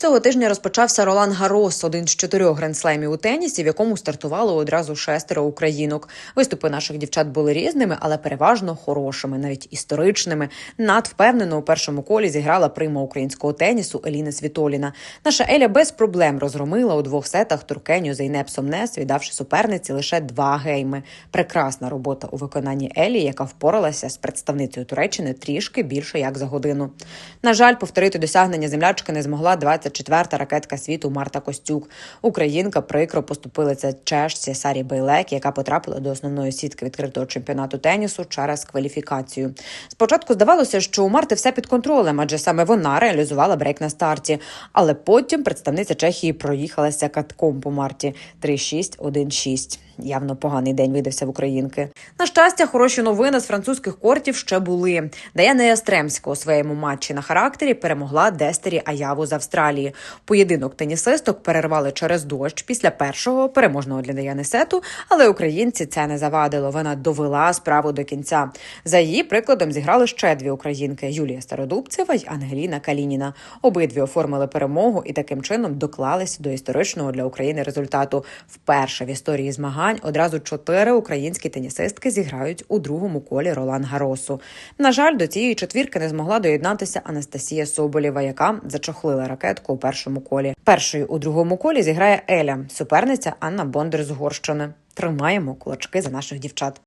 Цього тижня розпочався Ролан Гарос, один з чотирьох грандслемів у тенісі, в якому стартувало одразу шестеро українок. Виступи наших дівчат були різними, але переважно хорошими, навіть історичними. Надвпевнено у першому колі зіграла прима українського тенісу Еліна Світоліна. Наша Еля без проблем розгромила у двох сетах туркеню Зейнеп Сомнес, віддавши суперниці лише два гейми. Прекрасна робота у виконанні Елі, яка впоралася з представницею Туреччини трішки більше як за годину. На жаль, повторити досягнення землячки не змогла 24-та ракетка світу Марта Костюк. Українка прикро поступилася чешці Сарі Бейлек, яка потрапила до основної сітки відкритого чемпіонату тенісу через кваліфікацію. Спочатку здавалося, що у Марти все під контролем, адже саме вона реалізувала брейк на старті. Але потім представниця Чехії проїхалася катком по Марті 3-6-1-6. Явно поганий день видався в українки. На щастя, хороші новини з французьких кортів ще були. Даяна Ястремська у своєму матчі на характері перемогла Дестері Аяву з Австралії. Поєдинок тенісисток перервали через дощ після першого переможного для Даяни сету, але українці це не завадило. Вона довела справу до кінця. За її прикладом зіграли ще дві українки: Юлія Стародубцева й Ангеліна Калініна. Обидві оформили перемогу і таким чином доклалися до історичного для України результату. Вперше в історії змагань одразу чотири українські тенісистки зіграють у другому колі Ролан Гаросу. На жаль, до цієї четвірки не змогла доєднатися Анастасія Соболєва, яка зачохлила ракетку у першому колі. Першою у другому колі зіграє Еля, суперниця Анна Бондар з Угорщини. Тримаємо кулачки за наших дівчат.